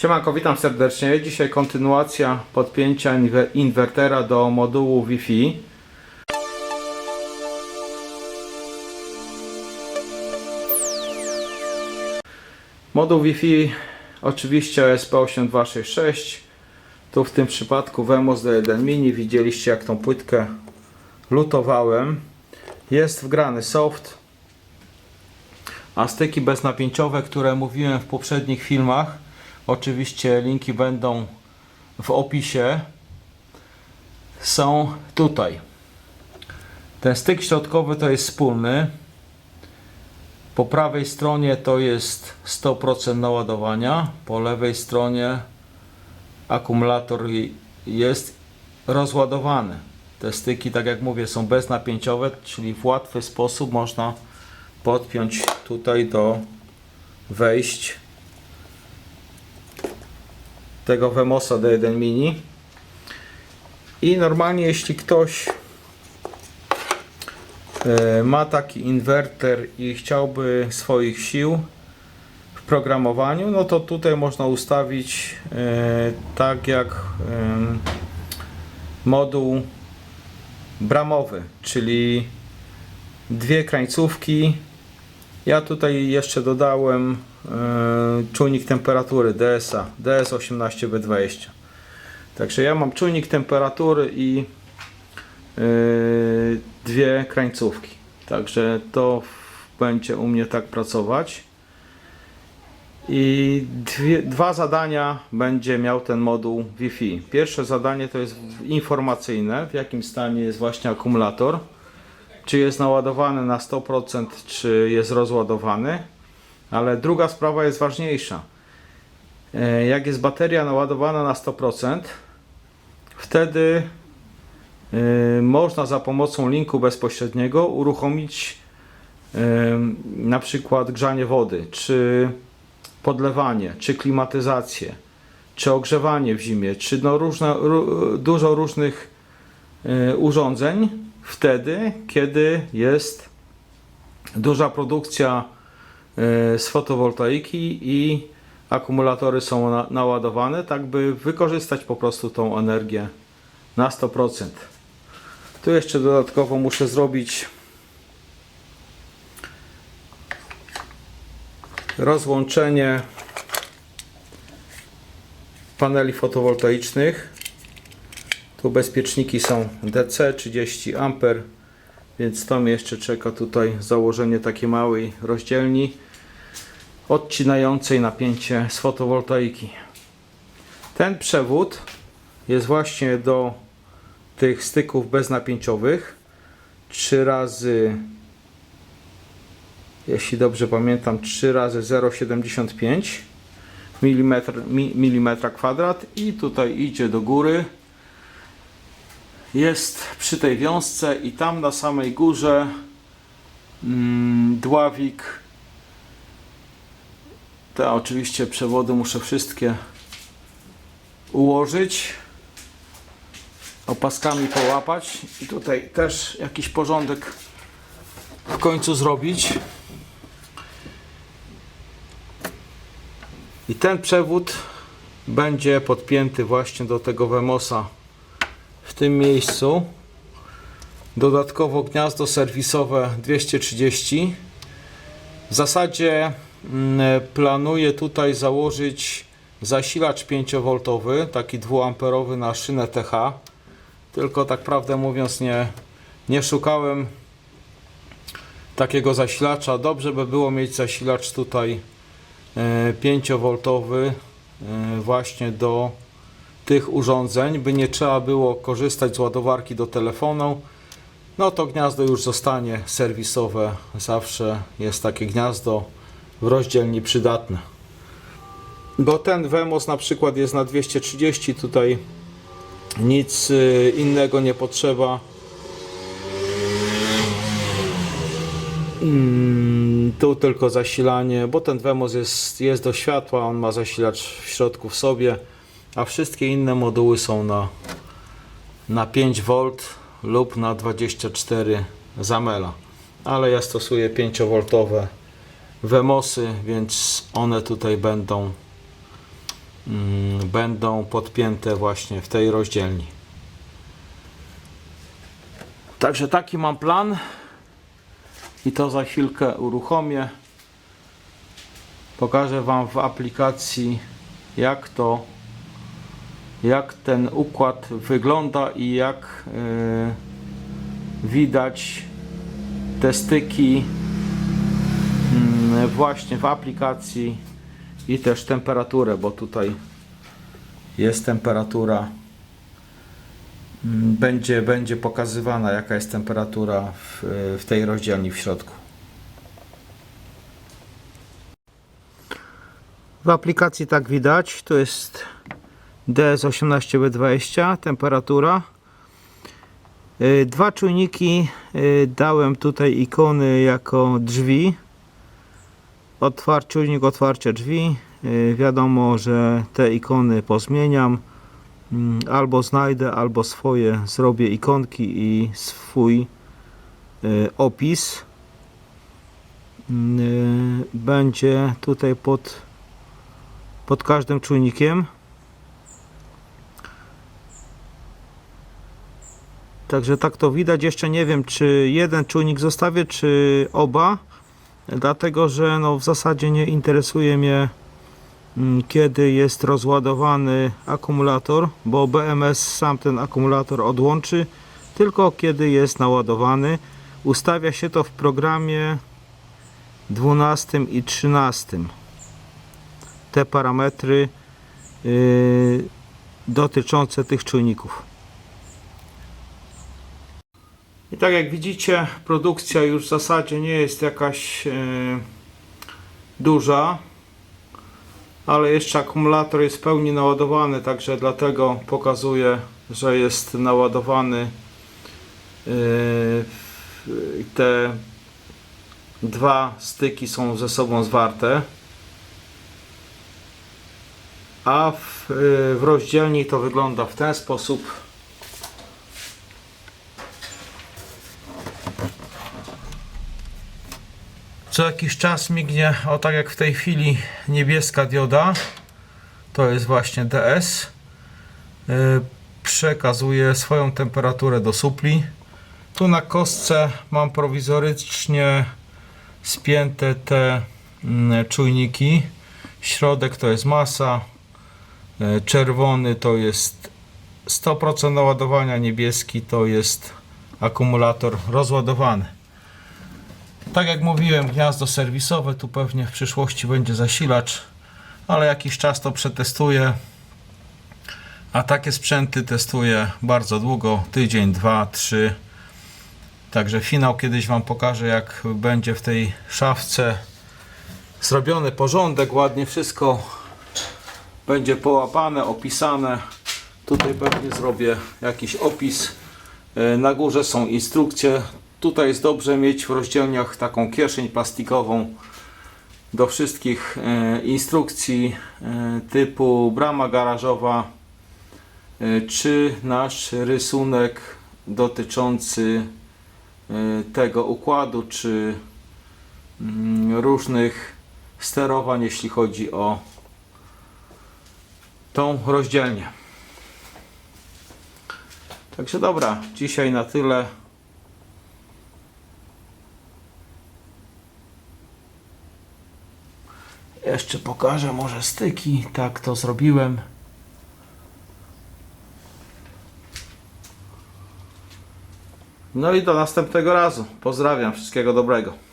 Siemanko, witam serdecznie. Dzisiaj kontynuacja podpięcia inwe- inwertera do modułu Wi-Fi. Moduł Wi-Fi oczywiście OSP8266. Tu w tym przypadku Wemos D1 Mini. Widzieliście jak tą płytkę lutowałem. Jest wgrany soft. A styki beznapięciowe, które mówiłem w poprzednich filmach, oczywiście linki będą w opisie, są tutaj. Ten styk środkowy to jest wspólny. Po prawej stronie to jest 100% naładowania, po lewej stronie akumulator jest rozładowany. Te styki, tak jak mówię, są beznapięciowe, czyli w łatwy sposób można podpiąć tutaj do wejść tego Vemosa D1 Mini i normalnie jeśli ktoś e, ma taki inwerter i chciałby swoich sił w programowaniu, no to tutaj można ustawić e, tak jak moduł bramowy, czyli dwie krańcówki. Ja tutaj jeszcze dodałem e, czujnik temperatury DSA, DS18B20. Także ja mam czujnik temperatury i e, dwie krańcówki. Także to będzie u mnie tak pracować. I dwie, dwa zadania będzie miał ten moduł Wi-Fi. Pierwsze zadanie to jest informacyjne, w jakim stanie jest właśnie akumulator czy jest naładowany na 100%, czy jest rozładowany. Ale druga sprawa jest ważniejsza. E, Jak jest bateria naładowana na 100%, wtedy e, można za pomocą linku bezpośredniego uruchomić e, na przykład grzanie wody, czy podlewanie, czy klimatyzację, czy ogrzewanie w zimie, czy no różne, ró- dużo różnych urządzeń wtedy, kiedy jest duża produkcja e, z fotowoltaiki i akumulatory są na, naładowane, tak by wykorzystać po prostu tą energię na 100%. Tu jeszcze dodatkowo muszę zrobić rozłączenie paneli fotowoltaicznych tu bezpieczniki są DC 30 A, więc to mnie jeszcze czeka tutaj założenie takiej małej rozdzielni odcinającej napięcie z fotowoltaiki. Ten przewód jest właśnie do tych styków beznapięciowych 3 razy jeśli dobrze pamiętam 3 razy 0,75 mm, mm kwadrat i tutaj idzie do góry jest przy tej wiązce i tam na samej górze mm, dławik. Te oczywiście przewody muszę wszystkie ułożyć opaskami połapać i tutaj też jakiś porządek w końcu zrobić. I ten przewód będzie podpięty właśnie do tego Wemosa tym miejscu. Dodatkowo gniazdo serwisowe 230. W zasadzie mm, planuję tutaj założyć zasilacz 5V, taki 2A na szynę TH. Tylko tak prawdę mówiąc nie, nie szukałem takiego zasilacza. Dobrze by było mieć zasilacz tutaj 5V e, właśnie do tych urządzeń, by nie trzeba było korzystać z ładowarki do telefonu, no to gniazdo już zostanie serwisowe. Zawsze jest takie gniazdo w rozdzielni przydatne. Bo ten Vemos na przykład jest na 230, tutaj nic y, innego nie potrzeba. Mm, Tu tylko zasilanie, bo ten Vemos jest, jest do światła, on ma zasilacz w środku w sobie a wszystkie inne moduły są na, na 5V lub na 24 zamela. Ale ja stosuję 5V Wemosy, więc one tutaj będą mm, będą podpięte właśnie w tej rozdzielni. Także taki mam plan i to za chwilkę uruchomię. Pokażę Wam w aplikacji jak to jak ten układ wygląda i jak yy, widać te styki mm, właśnie w aplikacji i też temperaturę, bo tutaj jest temperatura Mm, będzie, będzie pokazywana jaka jest temperatura w, w tej rozdzielni w środku. W aplikacji tak widać, to jest DS18B20 temperatura. Y, Dwa czujniki y, dałem tutaj ikony jako drzwi. Otwar, czujnik otwarcia drzwi. Y, Wiadomo, że te ikony pozmieniam. Mm, Albo znajdę, albo swoje zrobię ikonki i swój opis. Mm, Będzie tutaj pod, pod każdym czujnikiem. Także tak to widać. Jeszcze nie wiem, czy jeden czujnik zostawię, czy oba. Dlatego, że no w zasadzie nie interesuje mnie mm, kiedy jest rozładowany akumulator, bo BMS sam ten akumulator odłączy, tylko kiedy jest naładowany. Ustawia się to w programie 12 i 13. Te parametry yy, dotyczące tych czujników. I tak jak widzicie, produkcja już w zasadzie nie jest jakaś yy, duża, ale jeszcze akumulator jest w pełni naładowany, także dlatego pokazuję, że jest naładowany. Yy, te dwa styki są ze sobą zwarte. A w, yy, w rozdzielni to wygląda w ten sposób. Co jakiś czas mignie, o tak jak w tej chwili, niebieska dioda. To jest właśnie DS. Yy, Przekazuje swoją temperaturę do supli. Tu na kostce mam prowizorycznie spięte te mm, czujniki. Środek to jest masa. Yy, Czerwony to jest 100% naładowania, niebieski to jest akumulator rozładowany. Tak jak mówiłem, gniazdo serwisowe, tu pewnie w przyszłości będzie zasilacz, ale jakiś czas to przetestuję. A takie sprzęty testuję bardzo długo, tydzień, dwa, trzy. Także finał kiedyś Wam pokażę, jak będzie w tej szafce zrobiony porządek, ładnie wszystko będzie połapane, opisane. Tutaj pewnie zrobię jakiś opis. E, Na górze są instrukcje. Tutaj jest dobrze mieć w rozdzielniach taką kieszeń plastikową do wszystkich e, instrukcji e, typu brama garażowa e, czy nasz rysunek dotyczący tego układu czy mm, różnych sterowań jeśli chodzi o tą rozdzielnię. Także dobra, dzisiaj na tyle. Jeszcze pokażę może styki. Tak to zrobiłem. No i do następnego razu. Pozdrawiam, wszystkiego dobrego.